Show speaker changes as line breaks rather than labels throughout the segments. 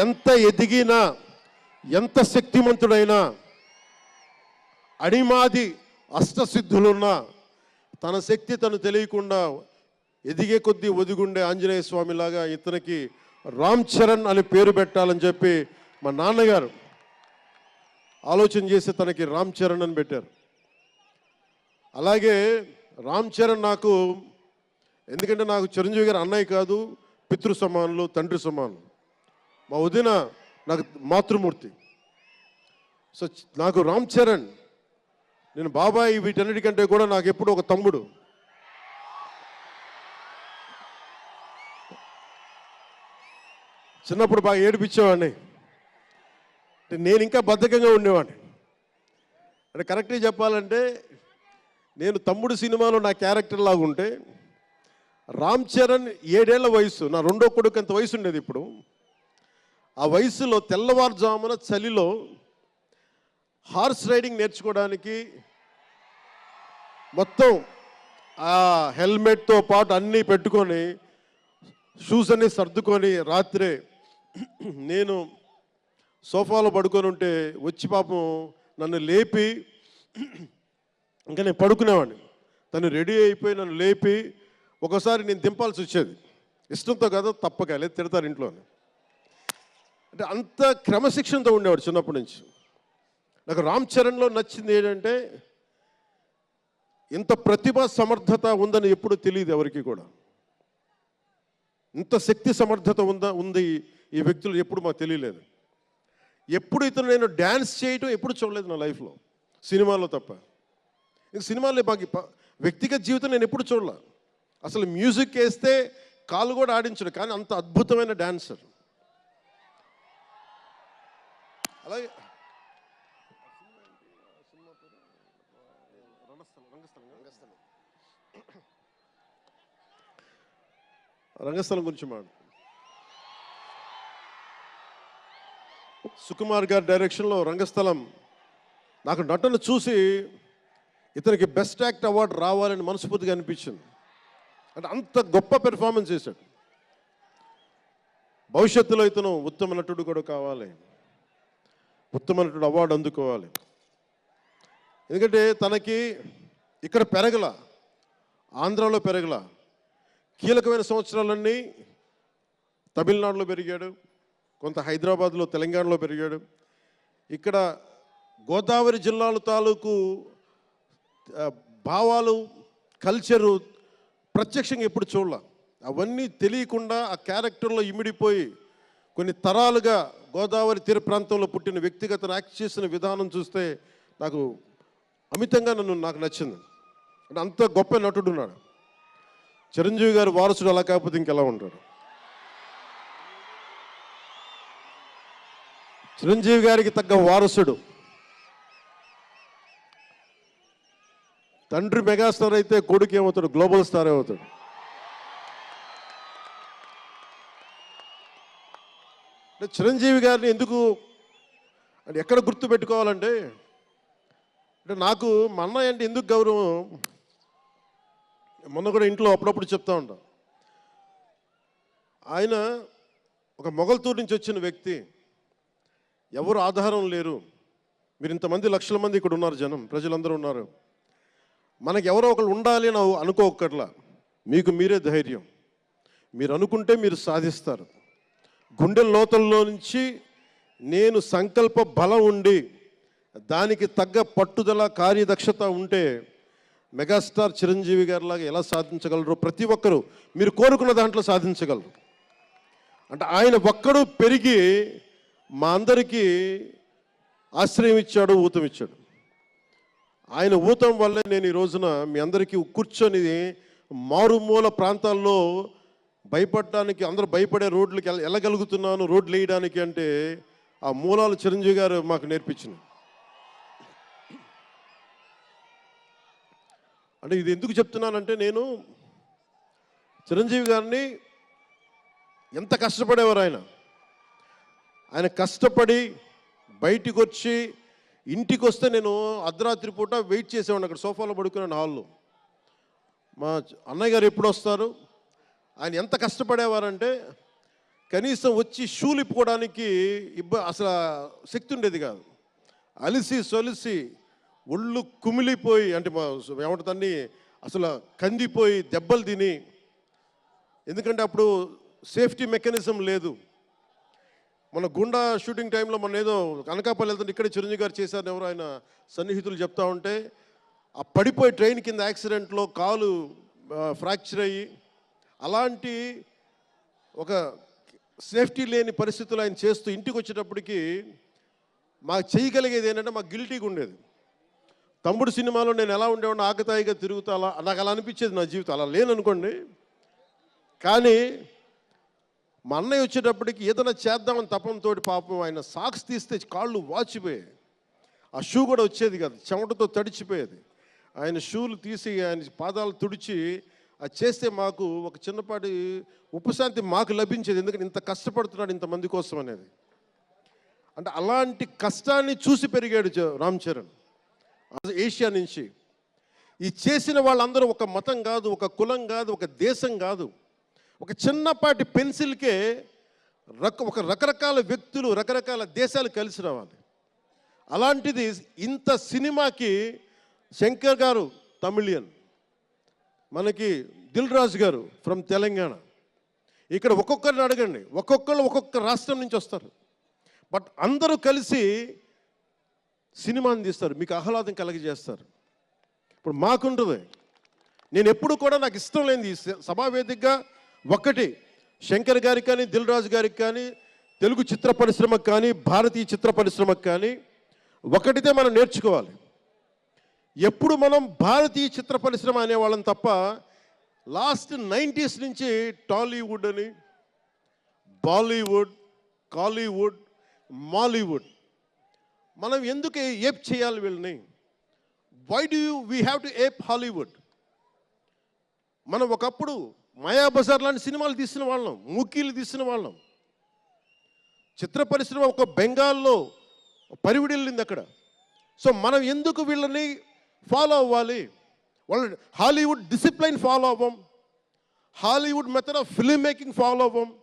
ఎంత ఎదిగినా ఎంత శక్తిమంతుడైనా అడిమాది అష్టసిద్ధులున్నా తన శక్తి తను తెలియకుండా ఎదిగే కొద్దీ ఒదిగుండే ఆంజనేయ స్వామిలాగా ఇతనికి రామ్ చరణ్ అని పేరు పెట్టాలని చెప్పి మా నాన్నగారు ఆలోచన చేసి తనకి రామ్ చరణ్ అని పెట్టారు. అలాగే రామ్ చరణ్ నాకు ఎందుకంటే నాకు చిరంజీవి గారు అన్నయ్య కాదు పితృ సమానులు తండ్రి సమానులు. మా వదిన నాకు మాతృమూర్తి. సో నాకు రామ్ చరణ్ నేను బాబాయ్ వీటన్నిటికంటే కూడా నాకు ఎప్పుడు ఒక తమ్ముడు. చిన్నప్పుడు బాగా ఏడిపించేవాడిని. నేను ఇంకా బద్ధకంగా ఉండేవాడిని. అంటే కరెక్ట్గా చెప్పాలంటే నేను తమ్ముడు సినిమాలో నా క్యారెక్టర్ లాగా ఉంటే రామ్ చరణ్ ఏడేళ్ళ వయసు నా రెండో కొడుకు అంత వయసు ఉండేది ఇప్పుడు. ఆ వయసులో తెల్లవారుజామున చలిలో హార్స్ రైడింగ్ నేర్చుకోవడానికి మొత్తం ఆ హెల్మెట్తో పాటు అన్నీ పెట్టుకొని షూస్ అన్నీ సర్దుకొని రాత్రే నేను సోఫాలో పడుకొని ఉంటే వచ్చి పాపం నన్ను లేపి ఇంకా నేను పడుకునేవాడిని. తను రెడీ అయిపోయి నన్ను లేపి ఒకసారి నేను దింపాల్సి వచ్చేది. ఇష్టంతో కదా తప్పక లేదు తిడతారు ఇంట్లోనే. అంటే అంత క్రమశిక్షణతో ఉండేవాడు చిన్నప్పటి నుంచి. నాకు రామ్ చరణ్లో నచ్చింది ఏంటంటే ఇంత ప్రతిభ సమర్థత ఉందని ఎప్పుడు తెలియదు ఎవరికి కూడా. ఇంత శక్తి సమర్థత ఉందా ఉంది ఈ వ్యక్తులు ఎప్పుడు మాకు తెలియలేదు. ఎప్పుడు ఇతను నేను డ్యాన్స్ చేయటం ఎప్పుడు చూడలేదు నా లైఫ్లో సినిమాల్లో తప్ప. ఇంక సినిమాలో మాకు వ్యక్తిగత జీవితం నేను ఎప్పుడు చూడలే. అసలు మ్యూజిక్ వేస్తే కాలు కూడా ఆడించడు కానీ అంత అద్భుతమైన డాన్సర్. అలాగే రంగస్థలం గురించి మాట సుకుమార్ గారి డైరెక్షన్లో రంగస్థలం నాకు నటన చూసి ఇతనికి బెస్ట్ యాక్ట్ అవార్డు రావాలని మనస్ఫూర్తిగా అనిపించింది. అంటే అంత గొప్ప పెర్ఫార్మెన్స్ చేశాడు. భవిష్యత్తులో ఇతను ఉత్తమ నటుడు కూడా కావాలి. ఉత్తమ నటుడు అవార్డు అందుకోవాలి. ఎందుకంటే తనకి ఇక్కడ పెరగల ఆంధ్రాలో పెరగల కీలకమైన సంవత్సరాలన్నీ తమిళనాడులో పెరిగాడు కొంత హైదరాబాద్లో తెలంగాణలో పెరిగాడు. ఇక్కడ గోదావరి జిల్లాల తాలూకు భావాలు కల్చరు ప్రత్యక్షంగా ఎప్పుడు చూడాల. అవన్నీ తెలియకుండా ఆ క్యారెక్టర్లో ఇమిడిపోయి కొన్ని తరాలుగా గోదావరి తీర ప్రాంతంలో పుట్టిన వ్యక్తిగత యాక్ట్ చేసిన విధానం చూస్తే నాకు అమితంగా నన్ను నాకు నచ్చింది. అంటే అంత గొప్ప నటుడు ఉన్నాడు. చిరంజీవి గారు వారసుడు అలా కాకపోతే ఇంకెలా ఉంటాడు? చిరంజీవి గారికి తగ్గ వారసుడు. తండ్రి మెగాస్టార్ అయితే కొడుకు ఏమవుతాడు గ్లోబల్ స్టార్ అవుతాడు. చిరంజీవి గారిని ఎందుకు అంటే ఎక్కడ గుర్తు పెట్టుకోవాలంటే అంటే నాకు మా అన్నయ్య అంటే ఎందుకు గౌరవం? మొన్న కూడా ఇంట్లో అప్పుడప్పుడు చెప్తా ఉంటా. ఆయన ఒక మొగల్తూరు నుంచి వచ్చిన వ్యక్తి. ఎవరు ఆధారం లేరు. మీరు ఇంతమంది లక్షల మంది ఇక్కడ ఉన్నారు జనం ప్రజలందరూ ఉన్నారు. మనకి ఎవరో ఒకరు ఉండాలి అని అనుకోకట్లా మీకు మీరే ధైర్యం. మీరు అనుకుంటే మీరు సాధిస్తారు. గుండె లోతల్లో నుంచి నేను సంకల్ప బలం ఉండి దానికి తగ్గ పట్టుదల కార్యదక్షత ఉంటే మెగాస్టార్ చిరంజీవి గారిలాగా ఎలా సాధించగలరో? ప్రతి ఒక్కరూ మీరు కోరుకున్న దాంట్లో సాధించగలరు. అంటే ఆయన ఒక్కడు పెరిగి మా అందరికీ ఆశ్రయం ఇచ్చాడు ఊతం ఇచ్చాడు. ఆయన ఊతం వల్లే నేను ఈ రోజున మీ అందరికీ కూర్చొని మారుమూల ప్రాంతాల్లో భయపడటానికి అందరూ భయపడే రోడ్లకి వెళ్ళగలుగుతున్నాను రోడ్లు వేయడానికి అంటే ఆ మూలాలు చిరంజీవి గారు మాకు నేర్పించింది. అంటే ఇది ఎందుకు చెప్తున్నానంటే నేను చిరంజీవి గారిని ఎంత కష్టపడేవారు ఆయన? ఆయన కష్టపడి బయటికి వచ్చి ఇంటికి వస్తే నేను అర్ధరాత్రి పూట వెయిట్ చేసేవాడిని అక్కడ సోఫాలో పడుకున్నాను హాల్లో. మా అన్నయ్య గారు ఎప్పుడు వస్తారు? ఆయన ఎంత కష్టపడేవారంటే కనీసం వచ్చి షూలు ఇప్పుకోవడానికి ఇబ్బ అసలు శక్తి ఉండేది కాదు. అలిసి సొలిసి ఒళ్ళు కుమిలిపోయి అంటే మా ఏమంటుందని అసలు కందిపోయి దెబ్బలు తిని ఎందుకంటే అప్పుడు సేఫ్టీ మెకానిజం లేదు. మన గుండా షూటింగ్ టైంలో మన ఏదో అనకాపల్లి వెళ్తుంటే ఇక్కడే చిరంజీవి గారు చేశారు ఎవరు ఆయన సన్నిహితులు చెప్తా ఉంటే ఆ పడిపోయి ట్రైన్ కింద యాక్సిడెంట్లో కాలు ఫ్రాక్చర్ అయ్యి అలాంటి ఒక సేఫ్టీ లేని పరిస్థితులు ఆయన చేస్తూ ఇంటికి వచ్చేటప్పటికి మాకు చేయగలిగేది ఏంటంటే మాకు గిల్టీగా ఉండేది. తమ్ముడు సినిమాలో నేను ఎలా ఉండేవాడిని ఆకతాయిగా తిరుగుతా అలా నాకు అలా అనిపించేది నా జీవితం. అలా లేననుకోండి. కానీ మా అన్నయ్య వచ్చేటప్పటికి ఏదైనా చేద్దామని తపంతో పాపం ఆయన సాక్స్ తీస్తే కాళ్ళు వాచిపోయాయి. ఆ షూ కూడా వచ్చేది కాదు. చెమటతో తడిచిపోయేది. ఆయన షూలు తీసి ఆయన పాదాలు తుడిచి అది చేస్తే మాకు ఒక చిన్నపాటి ఉపశాంతి మాకు లభించేది. ఎందుకంటే ఇంత కష్టపడుతున్నాడు ఇంతమంది కోసం అనేది. అంటే అలాంటి కష్టాన్ని చూసి పెరిగాడు రామ్ చరణ్. ఏషియా నుంచి. ఈ చేసిన వాళ్ళందరూ ఒక మతం కాదు ఒక కులం కాదు ఒక దేశం కాదు. ఒక చిన్నపాటి పెన్సిల్కే రక ఒక రకరకాల వ్యక్తులు రకరకాల దేశాలు కలిసి రావాలి. అలాంటిది ఇంత సినిమాకి శంకర్ గారు తమిళియన్. మనకి దిల్ రాజు గారు ఫ్రమ్ తెలంగాణ. ఇక్కడ ఒక్కొక్కరిని అడగండి. ఒక్కొక్కరు ఒక్కొక్క రాష్ట్రం నుంచి వస్తారు. బట్ అందరూ కలిసి సినిమాని తీస్తారు. మీకు ఆహ్లాదం కలగజేస్తారు. ఇప్పుడు మాకుంటుంది నేను ఎప్పుడు కూడా నాకు ఇష్టం లేనిది సభావేదికగా ఒక్కటి శంకర్ గారికి కానీ దిల్ రాజు గారికి కానీ తెలుగు చిత్ర పరిశ్రమకు కానీ భారతీయ చిత్ర పరిశ్రమకు కానీ ఒకటితే మనం నేర్చుకోవాలి. ఎప్పుడు మనం భారతీయ చిత్ర పరిశ్రమ అనేవాళ్ళం తప్ప లాస్ట్ నైంటీస్ నుంచి టాలీవుడ్ అని బాలీవుడ్ కాలీవుడ్ మాలీవుడ్. మనం ఎందుకు ఏప్ చేయాలి వీళ్ళని? Why do you we have to ape Hollywood మనం ఒకప్పుడు మాయాబజార్ లాంటి సినిమాలు తీసిన వాళ్ళం మూకీలు తీసిన వాళ్ళం. చిత్ర పరిశ్రమ ఒక బెంగాల్లో పరివిడిల్లింది అక్కడ. సో మనం ఎందుకు వీళ్ళని ఫాలో అవ్వాలి. వాళ్ళ Hollywood discipline follow అవ్వం. Hollywood method of film making follow అవ్వం.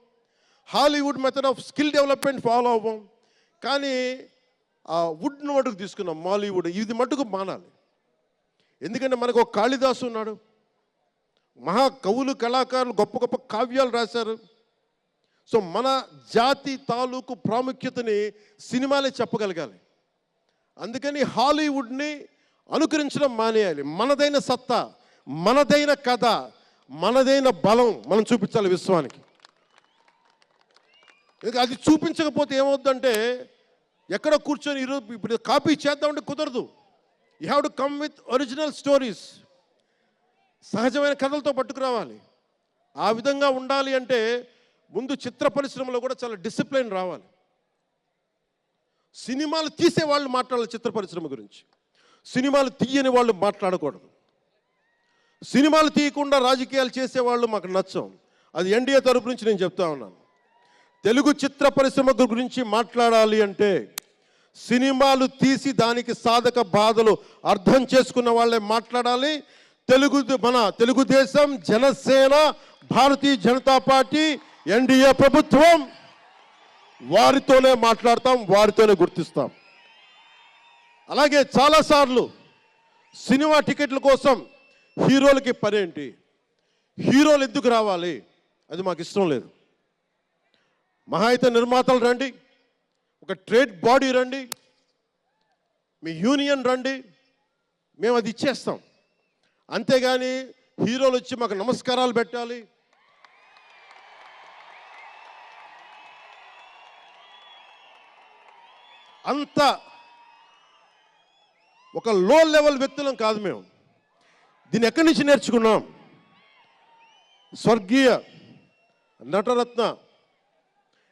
Hollywood method of skill development follow అవ్వం. కానీ ఆ వుడ్ను మటుకు తీసుకున్నాం మాలీవుడ్. ఇది మటుకు మానాలి. ఎందుకంటే మనకు ఒక కాళిదాసు ఉన్నాడు. మహా కవులు కళాకారులు గొప్ప గొప్ప కావ్యాలు రాశారు. సో మన జాతి తాలూకు ప్రాముఖ్యతని సినిమాలే చెప్పగలగాలి. అందుకని హాలీవుడ్ని అనుకరించడం మానేయాలి. మనదైన సత్తా మనదైన కథ మనదైన బలం మనం చూపించాలి విశ్వానికి. అది చూపించకపోతే ఏమవుద్దంటే ఎక్కడ కూర్చొని ఈరోజు ఇప్పుడు కాపీ చేద్దామంటే కుదరదు. You have to come with original stories. సహజమైన కథలతో పట్టుకురావాలి. ఆ విధంగా ఉండాలి అంటే ముందు చిత్ర పరిశ్రమలో కూడా చాలా డిసిప్లైన్ రావాలి. సినిమాలు తీసే వాళ్ళు మాట్లాడాలి చిత్ర పరిశ్రమ గురించి. సినిమాలు తీయని వాళ్ళు మాట్లాడకూడదు. సినిమాలు తీయకుండా రాజకీయాలు చేసేవాళ్ళు మాకు నచ్చం అది ఎన్డీఏ తరపు నుంచి నేను చెప్తా ఉన్నాను. తెలుగు చిత్ర పరిశ్రమ గురించి మాట్లాడాలి అంటే సినిమాలు తీసి దానికి సాధక బాధలు అర్థం చేసుకున్న వాళ్ళే మాట్లాడాలి. తెలుగు మన తెలుగుదేశం జనసేన భారతీయ జనతా పార్టీ ఎన్డీఏ ప్రభుత్వం వారితోనే మాట్లాడతాం వారితోనే గుర్తిస్తాం. అలాగే చాలాసార్లు సినిమా టికెట్ల కోసం హీరోలకి పనేంటి? హీరోలు ఎందుకు రావాలి? అది మాకు ఇష్టం లేదు. మహా అయితే నిర్మాతలు రండి ఒక ట్రేడ్ బాడీ రండి మీ యూనియన్ రండి మేము అది ఇచ్చేస్తాం. అంతేగాని హీరోలు వచ్చి మాకు నమస్కారాలు పెట్టాలి. అంత ఒక లో లెవెల్ వ్యక్తులం కాదు మేము. దీన్ని ఎక్కడి నుంచి నేర్చుకున్నాం? స్వర్గీయ నటరత్న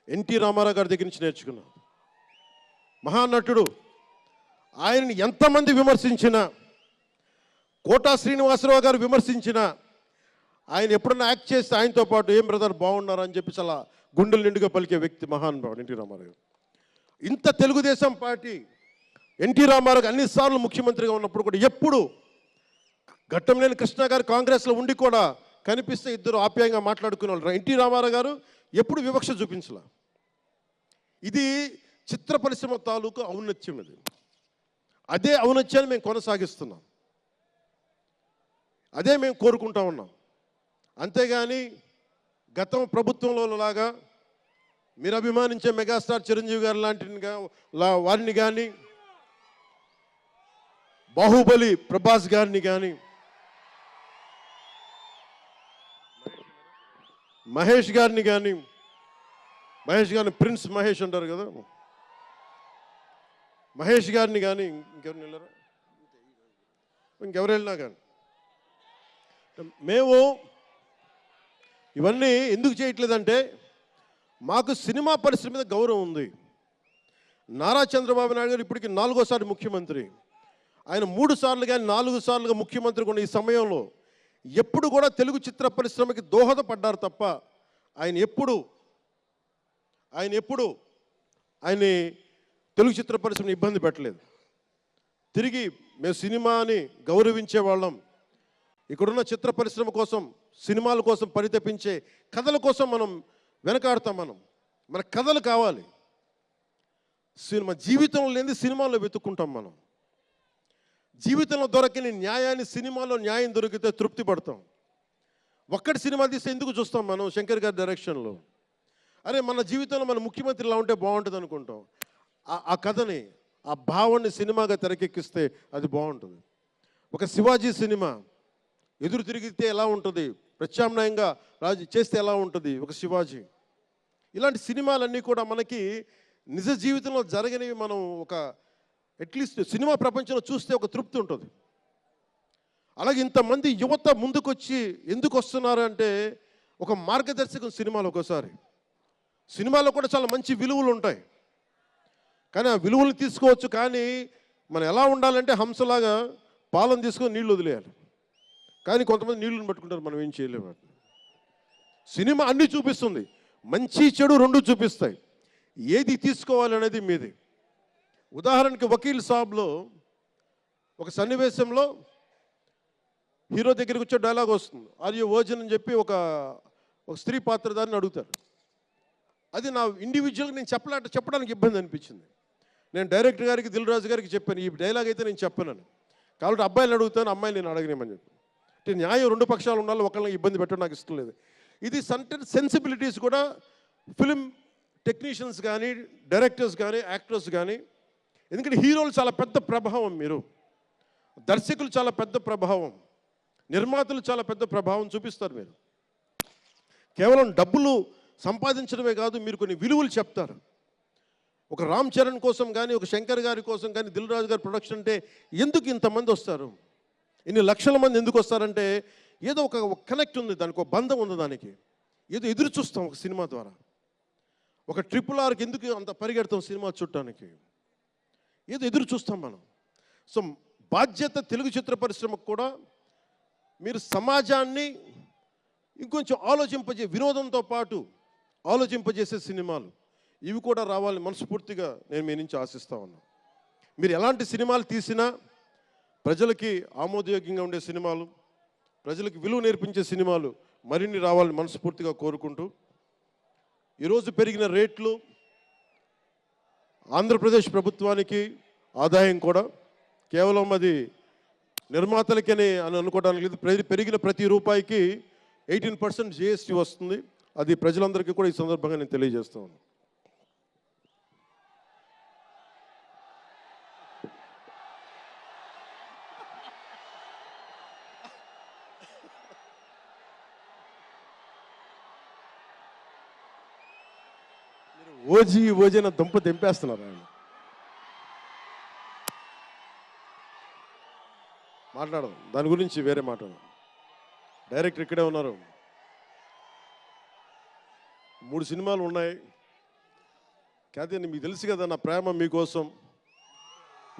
ఎన్టీ రామారావు గారి దగ్గర నుంచి నేర్చుకున్నాం. మహానటుడు ఆయనని ఎంతమంది విమర్శించినా కోటా శ్రీనివాసరావు గారు విమర్శించినా ఆయన ఎప్పుడన్నా యాక్ట్ చేస్తే ఆయనతో పాటు ఏం బ్రదర్ బాగున్నారు? అని చెప్పి చాలా గుండెలు నిండుగా పలికే వ్యక్తి మహానుభావుడు ఎన్టీ రామారావు ఇంత తెలుగుదేశం పార్టీ ఎన్టీ రామారావు గారు అన్నిసార్లు ముఖ్యమంత్రిగా ఉన్నప్పుడు కూడా ఎప్పుడు ఘట్టంలేని కృష్ణ గారు కాంగ్రెస్లో ఉండి కూడా కనిపిస్తే ఇద్దరు ఆప్యాయంగా మాట్లాడుకునే వాళ్ళు ఎన్టీ రామారావు గారు ఎప్పుడు వివక్ష చూపించలా? ఇది చిత్ర పరిశ్రమ తాలూకు ఔన్నత్యం ఇది అదే ఔన్నత్యాన్ని మేము కొనసాగిస్తున్నాం. అదే మేము కోరుకుంటా ఉన్నాం. అంతేగాని గతం ప్రభుత్వంలో లాగా మీరు అభిమానించే మెగాస్టార్ చిరంజీవి గారు లాంటిని లా- వారిని కానీ బాహుబలి ప్రభాస్ గారిని కానీ మహేష్ గారిని కానీ మహేష్ గారిని ప్రిన్స్ మహేష్ అంటారు కదా. మహేష్ గారిని కానీ ఇంకెవరిని వెళ్ళారా? ఇంకెవరు వెళ్ళినా కానీ మేము ఇవన్నీ ఎందుకు చేయట్లేదంటే మాకు సినిమా పరిశ్రమ మీద గౌరవం ఉంది. నారా చంద్రబాబు నాయుడు గారు ఇప్పటికి నాలుగోసారి ముఖ్యమంత్రి. ఆయన మూడు సార్లు కానీ నాలుగు సార్లుగా ముఖ్యమంత్రి ఉన్న ఈ సమయంలో ఎప్పుడు కూడా తెలుగు చిత్ర పరిశ్రమకి దోహదపడ్డారు తప్ప ఆయన ఎప్పుడు ఆయన ఎప్పుడు ఆయన్ని తెలుగు చిత్ర పరిశ్రమని ఇబ్బంది పెట్టలేదు. తిరిగి మేము సినిమాని గౌరవించే వాళ్ళం. ఇక్కడున్న చిత్ర పరిశ్రమ కోసం సినిమాల కోసం పరితపించే కథల కోసం మనం వెనకాడతాం మనం. మన కథలు కావాలి. సినిమా జీవితంలో లేని సినిమాల్లో వెతుక్కుంటాం మనం. జీవితంలో దొరకని న్యాయాన్ని సినిమాలో న్యాయం దొరికితే తృప్తి పడతాం. ఒక్కటి సినిమా తీస్తే ఎందుకు చూస్తాం మనం? శంకర్ గారి డైరెక్షన్లో. అరే మన జీవితంలో మన ముఖ్యమంత్రి ఇలా ఉంటే బాగుంటుంది అనుకుంటాం. ఆ- ఆ కథని ఆ భావాన్ని సినిమాగా తెరకెక్కిస్తే అది బాగుంటుంది. ఒక శివాజీ సినిమా ఎదురు తిరిగితే ఎలా ఉంటుంది? ప్రత్యామ్నాయంగా రాజు చేస్తే ఎలా ఉంటుంది? ఒక శివాజీ. ఇలాంటి సినిమాలన్నీ కూడా మనకి నిజ జీవితంలో జరగనివి మనం ఒక అట్లీస్ట్ సినిమా ప్రపంచంలో చూస్తే ఒక తృప్తి ఉంటుంది. అలాగే ఇంతమంది యువత ముందుకొచ్చి ఎందుకు వస్తున్నారు అంటే ఒక మార్గదర్శకం సినిమాలు ఒకసారి సినిమాలో కూడా చాలా మంచి విలువలు ఉంటాయి. కానీ ఆ విలువలు తీసుకోవచ్చు కానీ మనం ఎలా ఉండాలంటే హంసలాగా పాలను తీసుకొని నీళ్ళు వదిలేయాలి. కానీ కొంతమంది నీళ్ళని పట్టుకుంటారు మనం ఏం చేయలేము సినిమా అన్ని చూపిస్తుంది. మంచి చెడు రెండు చూపిస్తాయి. ఏది తీసుకోవాలి అనేది మీది. ఉదాహరణకి వకీల్ సాబ్లో ఒక సన్నివేశంలో హీరో దగ్గరికి వచ్చే డైలాగ్ వస్తుంది. ఆర్ యూ వర్జన్ అని చెప్పి ఒక ఒక స్త్రీ పాత్రధారిని అడుగుతారు. అది నా ఇండివిజువల్గా నేను చెప్పలే చెప్పడానికి ఇబ్బంది అనిపించింది. నేను డైరెక్టర్ గారికి దిల్ రాజు గారికి చెప్పాను ఈ డైలాగ్ అయితే నేను చెప్పాను కాబట్టి అబ్బాయిలు అడుగుతాను అమ్మాయిలు నేను అడగనేమని చెప్పి. అంటే న్యాయం రెండు పక్షాలు ఉండాలి ఒకళ్ళని ఇబ్బంది పెట్టడం నాకు ఇష్టం లేదు. ఇది సంటే సెన్సిబిలిటీస్ కూడా ఫిలిం టెక్నీషియన్స్ కానీ డైరెక్టర్స్ కానీ యాక్టర్స్ కానీ ఎందుకంటే హీరోలు చాలా పెద్ద ప్రభావం మీరు. దర్శకులు చాలా పెద్ద ప్రభావం. నిర్మాతలు చాలా పెద్ద ప్రభావం చూపిస్తారు మీరు. కేవలం డబ్బులు సంపాదించడమే కాదు మీరు కొన్ని విలువలు చెప్తారు. ఒక రామ్ చరణ్ కోసం కానీ ఒక శంకర్ గారి కోసం కానీ దిల్ రాజు గారి ప్రొడక్షన్ అంటే ఎందుకు ఇంతమంది వస్తారు? ఇన్ని లక్షల మంది ఎందుకు వస్తారంటే ఏదో ఒక కనెక్ట్ ఉంది దానికి ఒక బంధం ఉంది దానికి. ఏదో ఎదురు చూస్తాం ఒక సినిమా ద్వారా. ఒక ట్రిపుల్ ఆర్కి ఎందుకు అంత పరిగెడతాం సినిమా చూడటానికి? ఏదో ఎదురు చూస్తాం మనం. సో బాధ్యత తెలుగు చిత్ర పరిశ్రమకు కూడా మీరు సమాజాన్ని ఇంకొంచెం ఆలోచింపజే వినోదంతో పాటు ఆలోచింపజేసే సినిమాలు. ఇవి కూడా రావాలని మనస్ఫూర్తిగా నేను మీ నుంచి ఆశిస్తా ఉన్నాను మీరు ఎలాంటి సినిమాలు తీసినా ప్రజలకి ఆమోదయోగ్యంగా ఉండే సినిమాలు ప్రజలకు విలువ నేర్పించే సినిమాలు మరిన్ని రావాలని మనస్ఫూర్తిగా కోరుకుంటూ ఈరోజు పెరిగిన రేట్లు ఆంధ్రప్రదేశ్ ప్రభుత్వానికి ఆదాయం కూడా కేవలం అది నిర్మాతలకని అని అనుకోవడానికి లేదు. పెరిగిన ప్రతి రూపాయికి ఎయిటీన్ పర్సెంట్ జిఎస్టీ వస్తుంది. అది ప్రజలందరికీ కూడా ఈ సందర్భంగా నేను తెలియజేస్తాను ఉన్నాను ఓజీ ఓజీ నా దుంప తెంపేస్తున్నారు ఆయన. మాట్లాడదాం. దాని గురించి వేరే మాట్లాడదాం డైరెక్టర్ ఇక్కడే ఉన్నారు. మూడు సినిమాలు ఉన్నాయి. కాదే మీకు తెలుసు కదా నా ప్రేమ మీకోసం.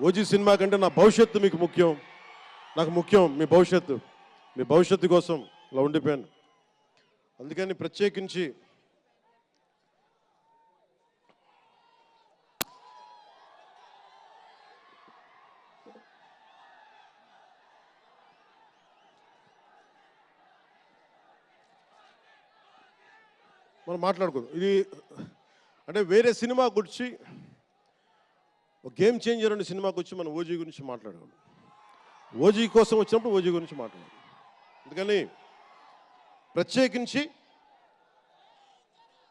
ఓజీ సినిమా కంటే నా భవిష్యత్తు మీకు ముఖ్యం. నాకు ముఖ్యం మీ భవిష్యత్తు. మీ భవిష్యత్తు కోసం ఇలా ఉండిపోయాను. అందుకని ప్రత్యేకించి మనం మాట్లాడుకుందాం. ఇది అంటే వేరే సినిమా గురించి గేమ్ చేంజర్ అనే సినిమా గురించి మనం ఓజీ గురించి మాట్లాడగలం ఓజీ కోసం వచ్చినప్పుడు ఓజీ గురించి మాట్లాడాలి అందుకని ప్రత్యేకించి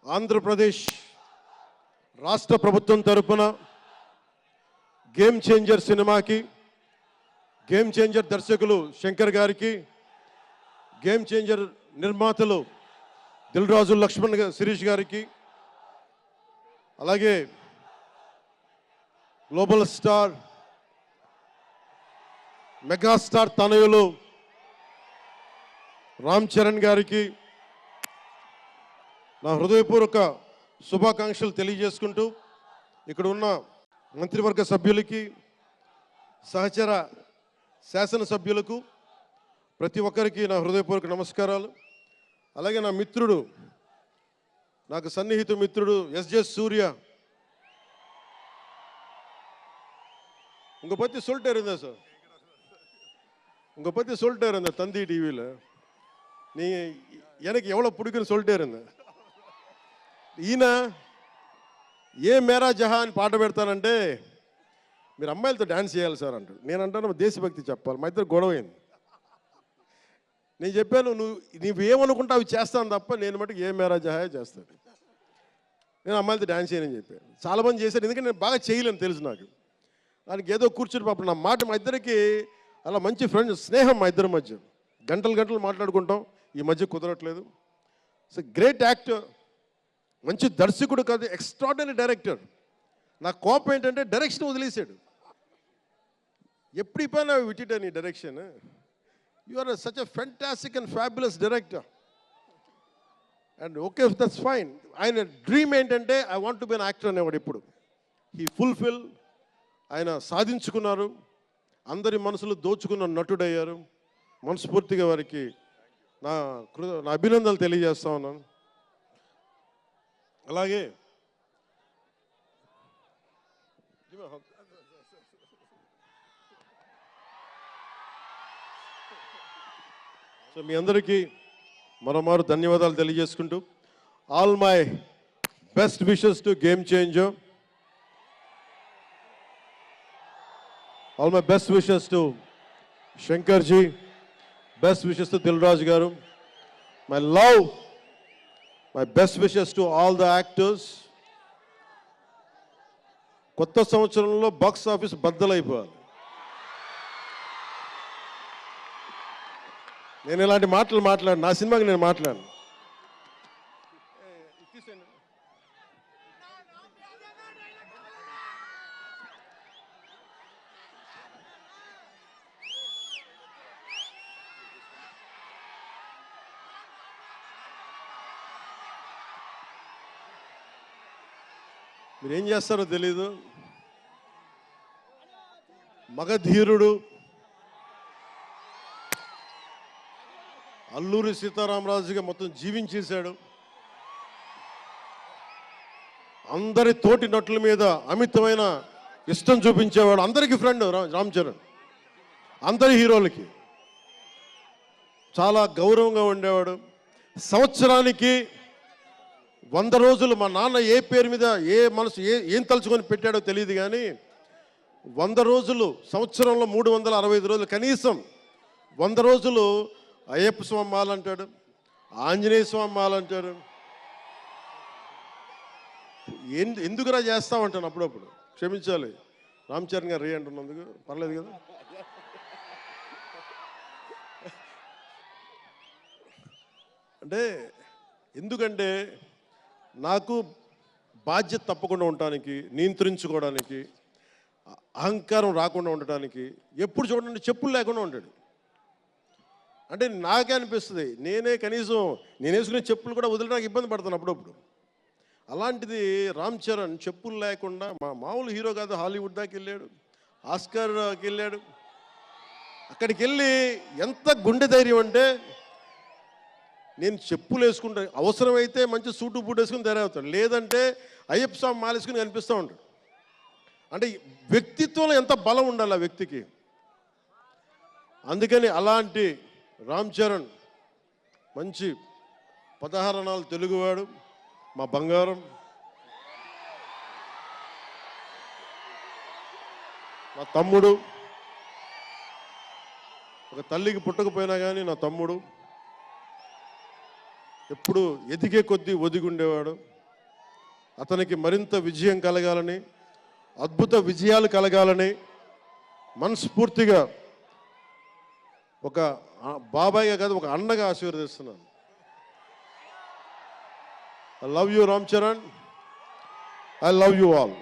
ఆంధ్రప్రదేశ్ రాష్ట్ర ప్రభుత్వం తరఫున గేమ్ చేంజర్ సినిమాకి గేమ్ చేంజర్ దర్శకులు శంకర్ గారికి గేమ్ చేంజర్ నిర్మాతలు రాజు లక్ష్మణ్ శిరీష్ గారికి అలాగే గ్లోబల్ స్టార్ మెగాస్టార్ తనయులు రామ్ చరణ్ గారికి నా హృదయపూర్వక శుభాకాంక్షలు తెలియజేసుకుంటూ ఇక్కడ ఉన్న మంత్రివర్గ సభ్యులకి సహచర శాసనసభ్యులకు ప్రతి ఒక్కరికి నా హృదయపూర్వక నమస్కారాలు. అలాగే నా మిత్రుడు నాకు సన్నిహిత మిత్రుడు ఎస్జే సూర్య உங்க பத்தி சொல்லிட்டே இருந்தேன் சார் உங்க பத்தி சொல்லிட்டே இருந்தேன் தந்தி டிவியில் நீங்க எனக்கு எவ்வளவு பிடிக்கும்னு சொல்லிட்டே இருந்தேன் ఈయన ఏ మేరా జహా అని పాట పెడతానంటే మీరు అమ్మాయిలతో డ్యాన్స్ చేయాలి సార్ అంటాడు నేను అంటాను దేశభక్తి చెప్పాలి మా ఇద్దరు గొడవ అయింది నేను చెప్పాను నువ్వు నువ్వు ఏమనుకుంటావు అవి చేస్తాను తప్ప నేను మటుకు ఏ మ్యారేజ్ జహాయే చేస్తాను. నేను అమ్మాయిలతో డ్యాన్స్ చేయనని చెప్పాను. చాలామంది చేశారు ఎందుకంటే నేను బాగా చేయలేను తెలుసు నాకు. దానికి ఏదో కూర్చుని పాపం నా మాట మా ఇద్దరికి అలా మంచి ఫ్రెండ్స్ స్నేహం మా ఇద్దరి మధ్య. గంటలు గంటలు మాట్లాడుకుంటాం ఈ మధ్య కుదరట్లేదు. సో గ్రేట్ యాక్టర్ మంచి దర్శకుడు కాదు ఎక్స్ట్రాడనరీ డైరెక్టర్. నా కోపం ఏంటంటే డైరెక్షన్ వదిలేశాడు. ఎప్పుడు పైన విటిట నీ direction? You are such a fantastic and fabulous director and okay that's fine ఆయన డ్రీమ్ ఏంటంటే I want to be an actor అనేవాడు ఇప్పుడు. హీ ఫుల్ఫిల్ ఆయన సాధించుకున్నారు. అందరి మనసులు దోచుకున్న నటుడయ్యారు. మనస్ఫూర్తిగా వారికి నా కృ నా అభినందనలు తెలియజేస్తా ఉన్నాను. అలాగే సో మీ అందరికీ మరోమారు ధన్యవాదాలు తెలియజేసుకుంటూ all my best wishes to game changer. All my best wishes to Shankar ji best wishes to Dil Raju గారు. My love my best wishes to all the actors. కొత్త సంవత్సరంలో బాక్స్ ఆఫీస్ బద్దలైపోవాలి. నేను ఇలాంటి మాటలు మాట్లాడు నా సినిమాకి నేను మాట్లాడు మీరు ఏం చేస్తారో తెలీదు. మగధీరుడు అల్లూరి సీతారామరాజుగా మొత్తం జీవించేశాడు. అందరి తోటి నటుల మీద అమితమైన ఇష్టం చూపించేవాడు అందరికీ ఫ్రెండ్ రామ్ చరణ్. అందరి హీరోలకి. చాలా గౌరవంగా ఉండేవాడు. సంవత్సరానికి వంద రోజులు మా నాన్న ఏ పేరు మీద ఏ మనసు ఏ ఏం తలుచుకొని పెట్టాడో తెలియదు కానీ వంద రోజులు సంవత్సరంలో మూడు వందల అరవై ఐదు రోజులు కనీసం వంద రోజులు అయ్యప్ప స్వామి మాల అంటాడు ఆంజనేయ స్వామి మాల అంటాడు. ఎందు ఎందుకురా చేస్తామంటాను అప్పుడప్పుడు? క్షమించాలి. రామ్ చరణ్ గారు రే అంటున్నందుకు పర్లేదు కదా? అంటే ఎందుకంటే నాకు బాధ్యత తప్పకుండా ఉండటానికి నియంత్రించుకోవడానికి అహంకారం రాకుండా ఉండటానికి ఎప్పుడు చూడండి చెప్పులు లేకుండా ఉంటాడు. అంటే నాకే అనిపిస్తుంది. నేనే కనీసం నేను వేసుకునే చెప్పులు కూడా వదలడానికి ఇబ్బంది పడతాను అప్పుడప్పుడు. అలాంటిది రామ్ చరణ్ చెప్పులు లేకుండా మా మామూలు హీరో కాదు హాలీవుడ్ దాకా వెళ్ళాడు ఆస్కార్కి వెళ్ళాడు. అక్కడికి వెళ్ళి ఎంత గుండె ధైర్యం అంటే నేను చెప్పులు వేసుకుంటాను అవసరమైతే మంచి సూటు బూట్ వేసుకుని తయారవుతాడు. లేదంటే అయ్యప్ప స్వామి మాలేసుకుని కనిపిస్తూ ఉంటాడు. అంటే వ్యక్తిత్వంలో ఎంత బలం ఉండాలి ఆ వ్యక్తికి? అందుకని అలాంటి రామ్ చరణ్ మంచి పదహారణాలు తెలుగువాడు మా బంగారం. నా తమ్ముడు. ఒక తల్లికి పుట్టకపోయినా కానీ నా తమ్ముడు. ఎప్పుడు ఎదిగే కొద్దీ ఒదిగుండేవాడు. అతనికి మరింత విజయం కలగాలని అద్భుత విజయాలు కలగాలని మనస్ఫూర్తిగా ఒక బాబాయ్గా కాదు ఒక అన్నగా ఆశీర్వదిస్తున్నాను. I love you Ram Charan I love you all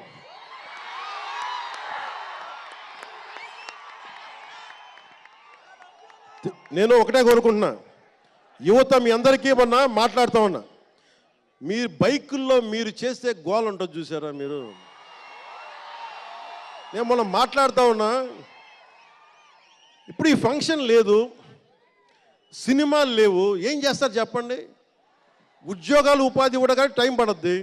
నేను ఒకటే కోరుకుంటున్నా. యువత మీ అందరికీ మొన్న మాట్లాడుతూ ఉన్నా. మీ బైకుల్లో మీరు చేస్తే గోల్ ఉంటుంది చూసారా మీరు? నేను మొన్న మాట్లాడుతూ ఉన్నా. ఇప్పుడు ఈ ఫంక్షన్ లేదు. సినిమాలు లేవు. ఏం చేస్తారు చెప్పండి? ఉద్యోగాలు ఉపాధి కూడా కానీ టైం పడద్ది.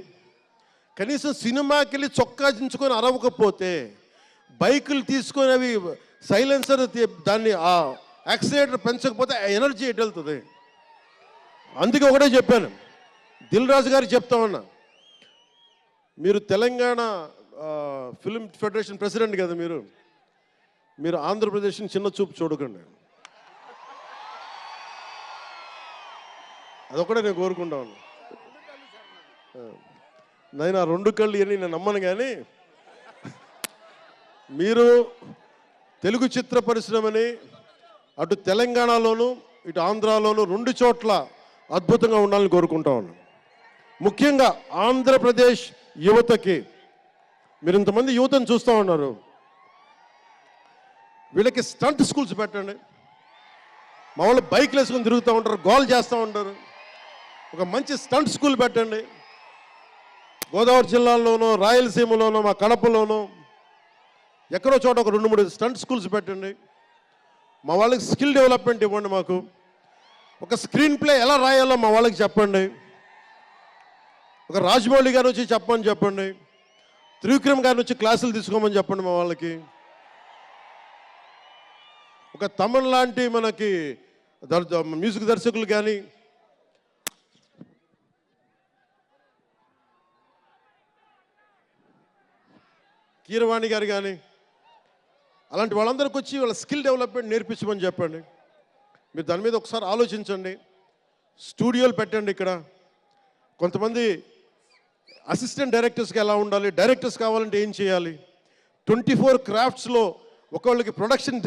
కనీసం సినిమాకి వెళ్ళి చొక్కా దించుకొని అరవకపోతే బైకులు తీసుకొని అవి సైలెన్సర్ దాన్ని ఆ యాక్సిలేటర్ పెంచకపోతే ఎనర్జీ ఎటు వెళ్తుంది? అందుకే ఒకటే చెప్పాను. దిల్ రాజు గారికి చెప్తా ఉన్నా. మీరు తెలంగాణ ఫిల్మ్ ఫెడరేషన్ ప్రెసిడెంట్ కదా మీరు. మీరు ఆంధ్రప్రదేశ్ని చిన్న చూపు చూడకండి. అదొకటే నేను కోరుకుంటా ఉన్నా నేను ఆ రెండు కళ్ళు అని నేను నమ్మను కానీ మీరు తెలుగు చిత్ర పరిశ్రమని అటు తెలంగాణలోను ఇటు ఆంధ్రాలోను రెండు చోట్ల అద్భుతంగా ఉండాలని కోరుకుంటా ఉన్నాను. ముఖ్యంగా ఆంధ్రప్రదేశ్ యువతకి మీరు ఇంతమంది యువతను చూస్తూ ఉన్నారు. వీళ్ళకి స్టంట్ స్కూల్స్ పెట్టండి. మా వాళ్ళు బైక్లు వేసుకొని తిరుగుతూ ఉంటారు గోల్ చేస్తూ ఉంటారు. ఒక మంచి స్టంట్ స్కూల్ పెట్టండి. గోదావరి జిల్లాలోనూ రాయలసీమలోనూ మా కడపలోనూ ఎక్కడో చోట ఒక రెండు మూడు స్టంట్ స్కూల్స్ పెట్టండి. మా వాళ్ళకి స్కిల్ డెవలప్మెంట్ ఇవ్వండి మాకు. ఒక స్క్రీన్ ప్లే ఎలా రాయాలో మా వాళ్ళకి చెప్పండి. ఒక రాజమౌళి గారు వచ్చి చెప్పమని చెప్పండి. త్రివిక్రమ్ గారిని వచ్చి క్లాసులు తీసుకోమని చెప్పండి మా వాళ్ళకి. ఒక తమిళ లాంటి మనకి దర్- మ్యూజిక్ దర్శకులు కానీ కీరవాణి గారు కానీ అలాంటి వాళ్ళందరికీ వచ్చి వాళ్ళ స్కిల్ డెవలప్మెంట్ నేర్పించమని చెప్పండి. మీరు దాని మీద ఒకసారి ఆలోచించండి. స్టూడియోలు పెట్టండి ఇక్కడ. కొంతమంది అసిస్టెంట్ డైరెక్టర్స్కి ఎలా ఉండాలి డైరెక్టర్స్ కావాలంటే ఏం చేయాలి? ట్వంటీ ఫోర్ క్రాఫ్ట్స్లో ఒకళ్ళకి ప్రొడక్షన్